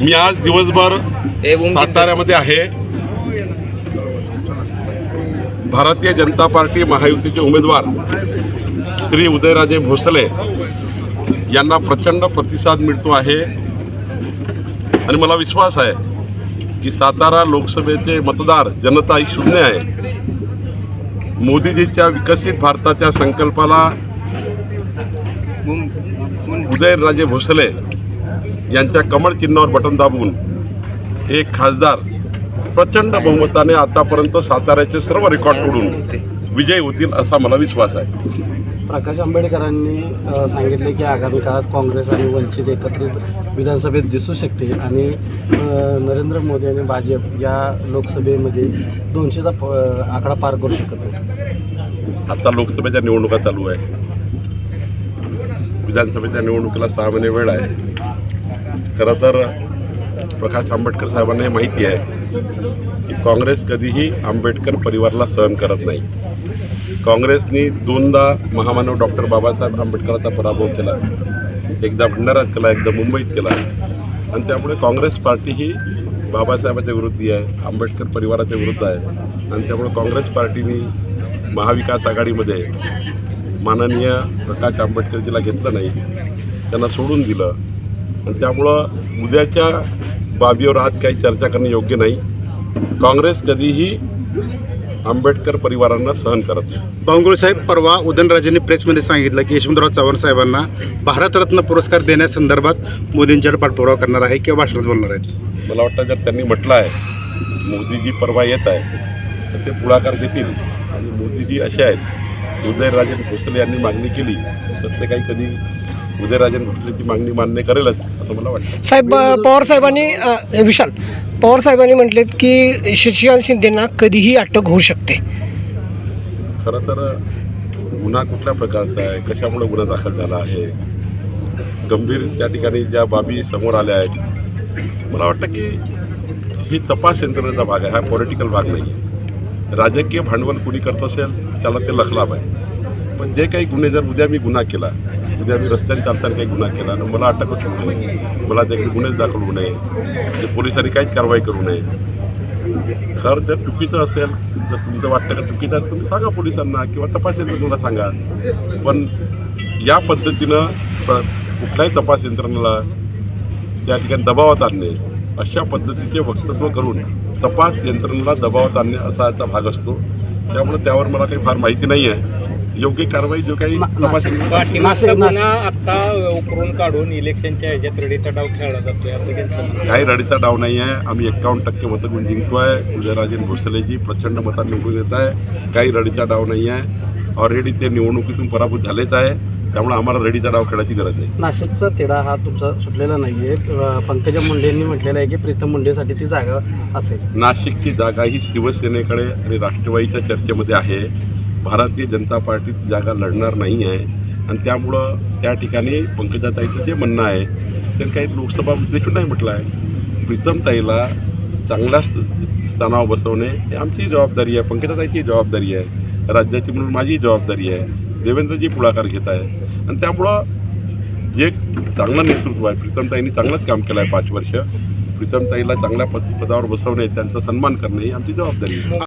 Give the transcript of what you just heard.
मी आज दिवसभर साताऱ्यामध्ये आहे. भारतीय जनता पार्टी महायुतीचे उमेदवार श्री उदयराजे भोसले यांना प्रचंड प्रतिसाद मिळतो आहे. आणि मला विश्वास आहे की सातारा लोकसभेचे मतदार जनता ही शून्य आहे. मोदीजीच्या विकसित भारताच्या संकल्पाला उदयनराजे भोसले यांच्या कमळ चिन्हावर बटन दाबून एक खासदार प्रचंड बहुमताने आतापर्यंत साताऱ्याचे सर्व रेकॉर्ड तोडून विजयी होतील असा मला विश्वास आहे. प्रकाश आंबेडकरांनी सांगितले की आगामी काळात काँग्रेस आणि वंचित एकत्रित विधानसभेत दिसू शकते आणि नरेंद्र मोदी आणि भाजप या लोकसभेमध्ये दोनशेचा आकडा पार करू शकत नाही आता लोकसभेच्या निवडणुका चालू आहे. विधानसभेच्या निवडणुकीला सहा महिने वेळ आहे. खरं तर प्रकाश आंबेडकर साहेबांना हे माहिती आहे की काँग्रेस कधीही आंबेडकर परिवाराला सहन करत नाही. काँग्रेसनी दोनदा महामानव डॉक्टर बाबासाहेब आंबेडकरांचा पराभव केला. एकदा भंडाऱ्यात केला एकदा मुंबईत केला. आणि त्यामुळे काँग्रेस पार्टी ही बाबासाहेबाच्या विरुद्धी आहे आंबेडकर परिवाराच्या विरुद्ध आहे. आणि त्यामुळे काँग्रेस पार्टीने महाविकास आघाडीमध्ये माननीय प्रकाश आंबेडकरजीला घेतलं नाही. त्यांना सोडून दिलं. आणि त्यामुळं उद्याच्या बाबीवर आज काही चर्चा करणे योग्य नाही. काँग्रेस कधीही आंबेडकर परिवारांना सहन करत नाही. साहेब परवा उदयनराजेंनी प्रेसमध्ये सांगितलं की यशवंतराव चव्हाण साहेबांना भारतरत्न पुरस्कार देण्यासंदर्भात मोदींच्यावर पाठपुरावा करणार आहे किंवा भाषणात बोलणार आहेत. मला वाटतं जर त्यांनी म्हटलं आहे मोदीजी परवा येत आहे तर ते पुढाकार घेतील. आणि मोदीजी असे आहेत उदयराजन भोसले यांनी मागणी केली तर ते काही कधी उदयराजन भोसलेची मागणी मान्य करेलच असं मला वाटतं. साहेब पवार साहेबांनी विशाल पवार साहेबांनी म्हटलेत की शशिकांत शिंदेना कधीही अटक होऊ शकते. खरं तर गुन्हा कुठल्या प्रकारचा आहे? कशामुळे गुन्हा दाखल झाला आहे? गंभीर त्या ठिकाणी ज्या बाबी समोर आल्या आहेत मला वाटतं की ही तपास यंत्रणेचा भाग आहे हा पॉलिटिकल भाग नाही राजकीय भांडवल कुणी करत असेल त्याला ते लखलाभ आहे. पण जे काही गुन्हे जर उद्या मी गुन्हा केला उद्या मी रस्त्याने चालताना काही गुन्हा केला आणि मला अटक होऊ नये. मला त्याकडे गुन्हेच दाखल होऊ नये. ते पोलिसांनी काहीच कारवाई करू नये. खरं जर चुकीचं असेल जर तुमचं वाटतं का चुकीचं आहे तुम्ही सांगा पोलिसांना किंवा तपास यंत्रणेला सांगा. पण या पद्धतीनं कुठल्याही तपास यंत्रणेला त्या ठिकाणी दबावात आणणे अशा पद्धतीचे वक्तव्य करून तपास यंत्रणेला दबावात आणणे असा याचा भाग असतो. त्यामुळे त्यावर मला काही फार माहिती नाही आहे. योग्य कारवाई जो काही आता उकरून काढून इलेक्शनच्या ह्याच्यात रडीचा डाव खेळला जातोय असं काही रडीचा डाव नाही आहे. आम्ही एक्कावन्न टक्के मतं घेऊन जिंकतोय. उदयराजन भोसलेजी प्रचंड मतात निवडून येत आहे. काही रडीचा डाव नाही आहे. ऑलरेडी ते निवडणुकीतून पराभूत झालेच आहे. त्यामुळे आम्हाला रडीचा डाव खेळायची गरज नाही. नाशिकचा तिढा हा तुमचा सुटलेला नाही आहे पंकजा मुंडेंनी म्हटलेलं आहे की प्रीतम मुंडेसाठी ती जागा असेल. नाशिकची जागा ही शिवसेनेकडे आणि राष्ट्रवादीच्या चर्चेमध्ये आहे. भारतीय जनता पार्टी ती जागा लढणार नाही आहे आणि त्यामुळं त्या ठिकाणी पंकजाताईचं जे म्हणणं आहे ते काही लोकसभा उद्देशून नाही म्हटलं आहे. प्रीतमताईला चांगल्या स्थानावर बसवणे ही आमची जबाबदारी आहे. पंकजाताईची जबाबदारी आहे. राज्याची म्हणून माझी जबाबदारी आहे. देवेंद्रजी पुढाकार घेत आहे आणि त्यामुळं जे चांगलं नेतृत्व आहे प्रीतमताईंनी चांगलंच काम केलं आहे पाच वर्ष. प्रीतमताईला चांगल्या पद पदावर बसवणे त्यांचा सन्मान करणे ही आमची जबाबदारी आहे.